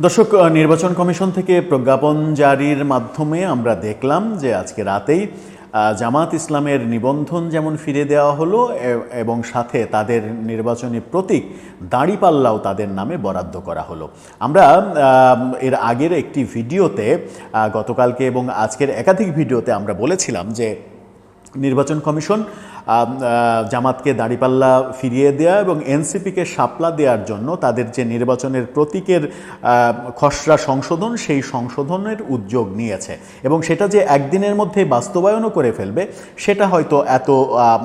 দর্শক নির্বাচন কমিশন থেকে প্রজ্ঞাপন জারির মাধ্যমে আমরা দেখলাম যে আজকে রাতেই জামাত ইসলামের নিবন্ধন যেমন ফিরে দেওয়া হলো এবং সাথে তাদের নির্বাচনী প্রতীক দাঁড়িপাল্লাও তাদের নামে বরাদ্দ করা হলো। আমরা এর আগের একটি ভিডিওতে গতকালকে এবং আজকের একাধিক ভিডিওতে আমরা বলেছিলাম যে নির্বাচন কমিশন জামাতকে দাঁড়িপাল্লা ফিরিয়ে দেওয়া এবং এনসিপিকে সাপলা দেওয়ার জন্য তাদের যে নির্বাচনের প্রতীকের খসড়া সংশোধন, সেই সংশোধনের উদ্যোগ নিয়েছে। এবং সেটা যে একদিনের মধ্যে বাস্তবায়নও করে ফেলবে, সেটা হয়তো এত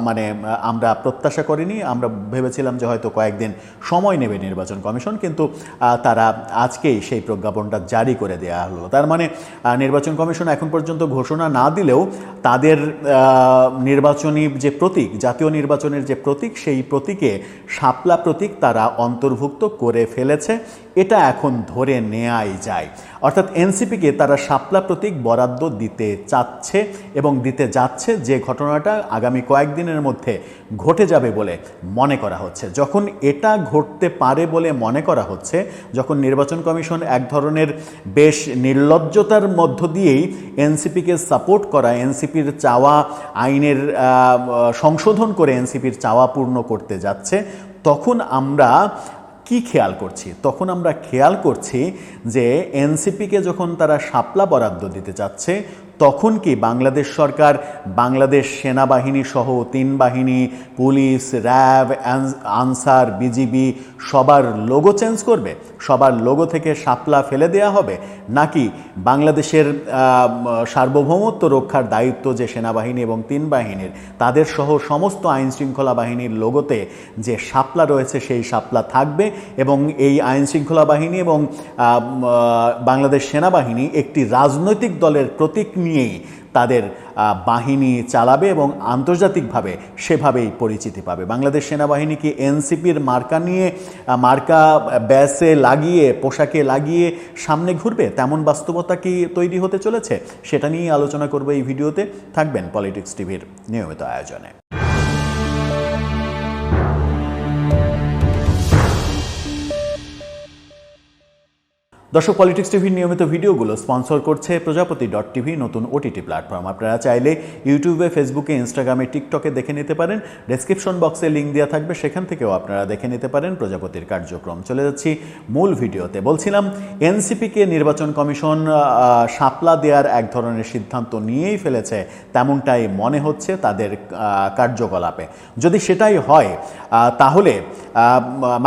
মানে আমরা প্রত্যাশা করিনি। আমরা ভেবেছিলাম যে হয়তো কয়েকদিন সময় নেবে নির্বাচন কমিশন, কিন্তু তারা আজকেই সেই প্রজ্ঞাপনটা জারি করে দেওয়া হলো। তার মানে নির্বাচন কমিশন এখন পর্যন্ত ঘোষণা না দিলেও তাদের নির্বাচনী যে প্রতীক, জাতীয় নির্বাচনের যে প্রতীক, সেই প্রতীকে শাপলা প্রতীক তারা অন্তর্ভুক্ত করে ফেলেছে। এটা এখন ধরে নেয়াই যায়। অর্থাৎ এনসিপিকে তারা শাপলা প্রতীক বরাদ্দ দিতে চাচ্ছে এবং দিতে যাচ্ছে যে ঘটনাটা আগামী কয়েকদিনের মধ্যে ঘটে যাবে বলে মনে করা হচ্ছে। যখন এটা ঘটতে পারে বলে মনে করা হচ্ছে, যখন নির্বাচন কমিশন এক ধরনের বেশ নির্লজ্জতার মধ্য দিয়েই এনসিপিকে সাপোর্ট করা, এনসিপির চাওয়া আইনের সংশোধন করে এনসিপির চাওয়া পূর্ণ করতে যাচ্ছে, তখন আমরা কি খেয়াল করছি? তখন আমরা খেয়াল করছি যে এনসিপিকে যখন তারা সাপলা বরাদ্দ দিতে চাচ্ছে তখন কি বাংলাদেশ সরকার বাংলাদেশ সেনাবাহিনী সহ তিন বাহিনী, পুলিশ, র্যাব আনস- আনসার, বিজিবি, সবার লোগো চেঞ্জ করবে? সবার লোগো থেকে সাপলা ফেলে দেয়া হবে? নাকি বাংলাদেশের সার্বভৌমত্ব রক্ষার দায়িত্ব যে সেনাবাহিনী এবং তিন বাহিনীর, তাদের সহ সমস্ত আইন শৃঙ্খলা বাহিনীর লোগোতে যে সাপলা রয়েছে সেই সাপলা থাকবে এবং এই আইন শৃঙ্খলা বাহিনী এবং বাংলাদেশ সেনাবাহিনী একটি রাজনৈতিক দলের প্রতীক নিয়েই তাদের বাহিনী চালাবে এবং আন্তর্জাতিকভাবে সেভাবেই পরিচিতি পাবে। বাংলাদেশ সেনাবাহিনী কি এনসিপির মার্কা নিয়ে মার্কা ব্যাসে লাগিয়ে, পোশাকে লাগিয়ে সামনে ঘুরবে? তেমন বাস্তবতা কি তৈরি হতে চলেছে? সেটা নিয়েই আলোচনা করব এই ভিডিওতে। থাকবেন পলিটিক্স টিভির নিয়মিত আয়োজনে। দর্শক পলিটিক্স টিভির নিয়মিত ভিডিওগুলো স্পন্সর করছে প্রজাপতি ডট টিভি নতুন ওটিটি প্ল্যাটফর্ম আপনারা চাইলে ইউটিউবে, ফেসবুকে ইনস্টাগ্রামে টিকটকে দেখে নিতে পারেন। ডেসক্রিপশন বক্সে লিঙ্ক দেওয়া থাকবে, সেখান থেকেও আপনারা দেখে নিতে পারেন প্রজাপতির কার্যক্রম। চলে যাচ্ছি মূল ভিডিওতে। বলছিলাম এনসিপিকে নির্বাচন কমিশন শাপলা দেওয়ার এক ধরনের সিদ্ধান্ত নিয়েই ফেলেছে, তেমনটাই মনে হচ্ছে তাদের কার্যকলাপে। যদি সেটাই হয় তাহলে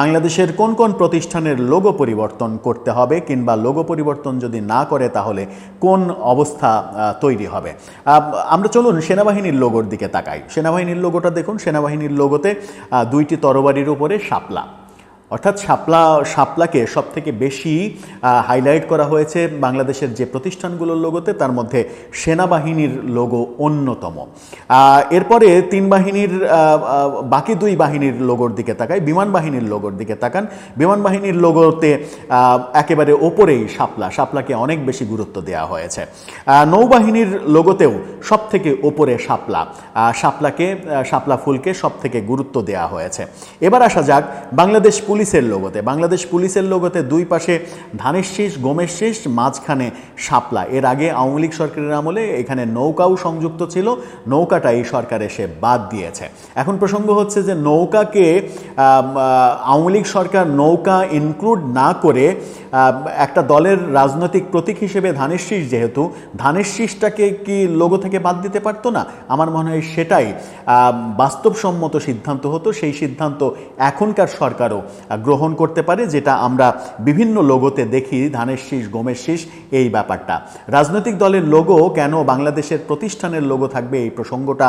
বাংলাদেশের কোন কোন প্রতিষ্ঠানের লোগো পরিবর্তন করতে হবে কিংবা লোগো পরিবর্তন যদি না করে, তাহলে কোন অবস্থা তৈরি হবে? আমরা চলুন সেনাবাহিনীর লোগোর দিকে তাকাই। সেনাবাহিনীর লোগোটা দেখুন। সেনাবাহিনীর লোগোতে দুইটি তরবারির উপরে শাপলা। অর্থাৎ শাপলা, শাপলাকে সব থেকে বেশি হাইলাইট করা হয়েছে বাংলাদেশের যে প্রতিষ্ঠানগুলোর লোগোতে তার মধ্যে সেনাবাহিনীর লোগো অন্যতম। এরপরে তিন বাহিনীর বাকি দুই বাহিনীর লোগোর দিকে তাকাই, বিমান বাহিনীর লোগোর দিকে তাকান। বিমান বাহিনীর লোগোতে একেবারে ওপরেই শাপলা, শাপলাকে অনেক বেশি গুরুত্ব দেওয়া হয়েছে। নৌবাহিনীর লোগোতেও সব থেকে ওপরে শাপলা শাপলাকে শাপলা ফুলকে সব থেকে গুরুত্ব দেওয়া হয়েছে। এবার আসা যাক বাংলাদেশ পুলিশের লোগোতে, বাংলাদেশ পুলিশের লোগোতে দুই পাশে ধানের শীষ, গমের শীষ, মাঝখানে শাপলা। এর আগে আওয়ামী লীগ সরকারের আমলে এখানে নৌকাও সংযুক্ত ছিল, নৌকাটা এই সরকার এসে বাদ দিয়েছে। এখন প্রসঙ্গ হচ্ছে যে নৌকাকে আওয়ামী লীগ সরকার নৌকা ইনক্লুড না করে একটা দলের রাজনৈতিক প্রতীক হিসেবে ধানের শীষ যেহেতু ধানের শীষটাকে কি লোগো থেকে বাদ দিতে পারতো না? আমার মনে হয় সেটাই বাস্তবসম্মত সিদ্ধান্ত হতো। সেই সিদ্ধান্ত এখনকার সরকারও গ্রহণ করতে পারে, যেটা আমরা বিভিন্ন লোগোতে দেখি ধানের শীষ গমের শীষ এই ব্যাপারটা। রাজনৈতিক দলের লোগো কেন বাংলাদেশের প্রতিষ্ঠানের লোগো থাকবে এই প্রসঙ্গটা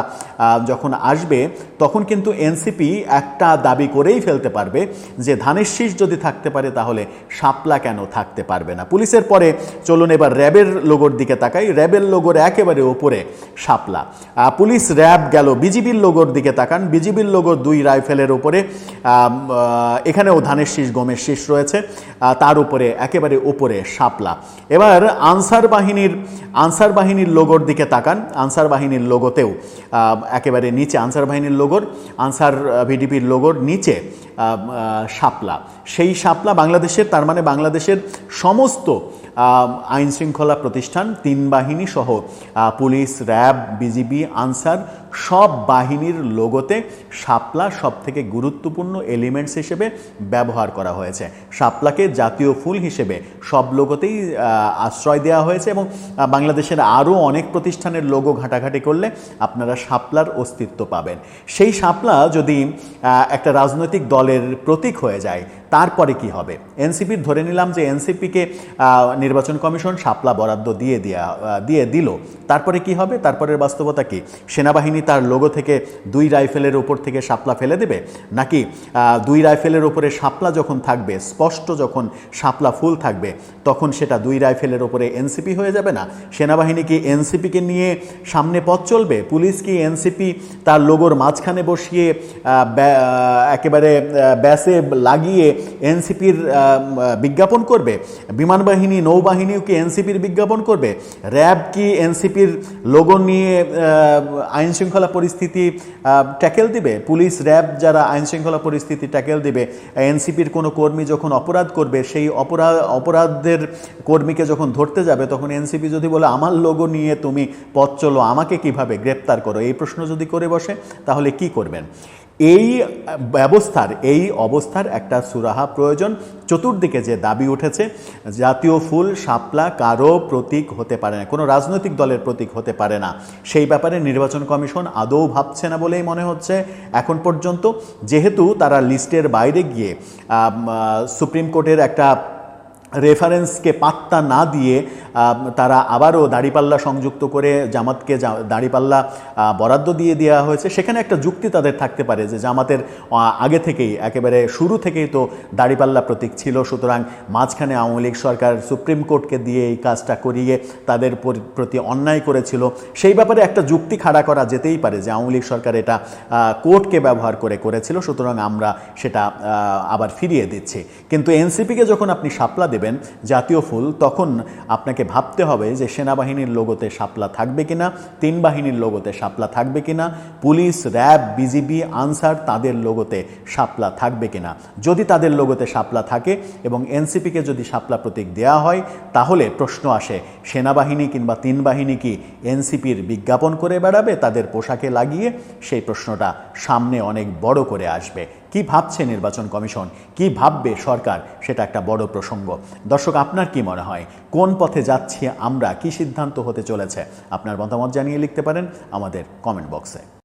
যখন আসবে, তখন কিন্তু এনসিপি একটা দাবি করেই ফেলতে পারবে যে ধানের শীষ যদি থাকতে পারে তাহলে শাপলা কেন থাকতে পারবে না? পুলিশের পরে চলুন এবার র্যাবের লোগোর দিকে তাকাই। র্যাবের লোগোর একেবারে ওপরে আহ, পুলিশ র্যাব গেল বিজিবির লোগোর দিকে তাকান। বিজিবির লোগোর দুই রাইফেলের ওপরে। এখানেও ধানের শীষ গমের শীষ রয়েছে। তার উপরে একেবারে ওপরে শাপলা। এবার আনসার বাহিনীর আনসার বাহিনীর লোগোর দিকে তাকান। আনসার বাহিনীর লোগোতেও একেবারে নিচে আনসার বাহিনীর লোগোর আনসার ভিডিপির লোগোর নিচে শাপলা। সেই শাপলা বাংলাদেশের তার মানে বাংলাদেশ বাংলাদেশের সমস্ত আইন শৃঙ্খলা প্রতিষ্ঠান তিন বাহিনী সহ পুলিশ র্যাব বিজিবি আনসার সব বাহিনীর লোগোতে শাপলা সব থেকে গুরুত্বপূর্ণ এলিমেন্টস হিসেবে ব্যবহার করা হয়েছে। শাপলাকে জাতীয় ফুল হিসেবে সব লোগোতেই আশ্রয় দেওয়া হয়েছে এবং বাংলাদেশের আরও অনেক প্রতিষ্ঠানের লোগো ঘাটাঘাটি করলে আপনারা শাপলার অস্তিত্ব পাবেন। সেই শাপলা যদি একটা রাজনৈতিক দলের প্রতীক হয়ে যায় তারপরে কি হবে? এনসিপির ধরে নিলাম যে এনসিপিকে নির্বাচন কমিশন শাপলা বরাদ্দ দিয়ে আহ, দিয়ে দিল। তারপরে কি হবে? তারপরের বাস্তবতা কি? সেনাবাহিনী তার লোগো থেকে দুই রাইফেলের ওপর থেকে শাপলা ফেলে দেবে? নাকি দুই রাইফেলের ওপরে শাপলা যখন থাকবে স্পষ্ট যখন শাপলা ফুল থাকবে তখন সেটা দুই রাইফেলের ওপরে এনসিপি হয়ে যাবে না? সেনাবাহিনী কি এনসিপিকে নিয়ে সামনে পথ চলবে? পুলিশ কি এনসিপি তার লোগোর মাঝখানে বসিয়ে একেবারে ব্যাসে লাগিয়ে এনসিপির বিজ্ঞাপন করবে? বিমান বাহিনী নৌবাহিনীও কি এনসিপির বিজ্ঞাপন করবে? র্যাব কি এনসিপির লোগো নিয়ে আহ, আইন শৃঙ্খলা পরিস্থিতি ট্যাকেল দিবে? পুলিশ, র্যাব যারা আইন শৃঙ্খলা পরিস্থিতি ট্যাকেল দিবে, এনসিপির কোনো কর্মী যখন অপরাধ করবে, সেই অপরাধ অপরাধের কর্মীকে যখন ধরতে যাবে, তখন এনসিপি যদি বলে, আমার লোগো নিয়ে তুমি পথ চলো, আমাকে কীভাবে গ্রেপ্তার করো? এই প্রশ্ন যদি করে বসে, তাহলে কি করবেন? এই ব্যবস্থার, এই অবস্থার একটা সুরাহা প্রয়োজন। চতুর্দিকে যে দাবি উঠেছে, জাতীয় ফুল, শাপলা কারও প্রতীক হতে পারে না, কোনো রাজনৈতিক দলের প্রতীক হতে পারে না। সেই ব্যাপারে নির্বাচন কমিশন আদৌ ভাবছে না বলেই মনে হচ্ছে এখন পর্যন্ত। যেহেতু তারা লিস্টের বাইরে গিয়ে সুপ্রিম কোর্টের একটা রেফারেন্সকে পাত্তা না দিয়ে তারা আবারও দাড়িপাল্লা সংযুক্ত করে জামাতকে দাড়িপাল্লা বরাদ্দ দিয়ে দেওয়া হয়েছে। সেখানে একটা যুক্তি তাদের থাকতে পারে যে জামাতের আগে থেকেই, একেবারে শুরু থেকেই তো দাড়িপাল্লা প্রতীক ছিল। সুতরাং মাঝখানে আওয়ামী লীগ সরকার সুপ্রিম কোর্টকে দিয়ে এই কাজটা করিয়ে তাদের প্রতি অন্যায় করেছিল। সেই ব্যাপারে একটা যুক্তি খাড়া করা যেতেই পারে যে আওয়ামী লীগ সরকার এটা কোর্টকে ব্যবহার করে করেছিল। সুতরাং আমরা সেটা আবার ফিরিয়ে দিচ্ছি। কিন্তু এনসিপিকে যখন আপনি দেবেন জাতীয় ফুল, তখন আপনাকে ভাবতে হবে যে সেনাবাহিনীর লোগোতে শাপলা থাকবে কিনা, তিন বাহিনীর লোগোতে শাপলা থাকবে কিনা, পুলিশ, র্যাব, বিজিবি, আনসার তাদের লোগোতে শাপলা থাকবে কিনা। যদি তাদের লোগোতে শাপলা থাকে এবং এনসিপিকে যদি শাপলা প্রতীক দেওয়া হয়, তাহলে প্রশ্ন আসে, সেনাবাহিনী কিংবা তিন বাহিনী কি এনসিপির বিজ্ঞাপন করে বেড়াবে, তাদের পোশাকে লাগিয়ে? সেই প্রশ্নটা সামনে অনেক বড় করে আসবে। কি ভাবছে নির্বাচন কমিশন? কি ভাববে সরকার? সেটা একটা বড় প্রসঙ্গ। দর্শক, আপনার কি মনে হয়? কোন পথে যাচ্ছি আমরা? কি সিদ্ধান্ত হতে চলেছে? আপনার মতামত জানিয়ে লিখতে পারেন আমাদের কমেন্ট বক্সে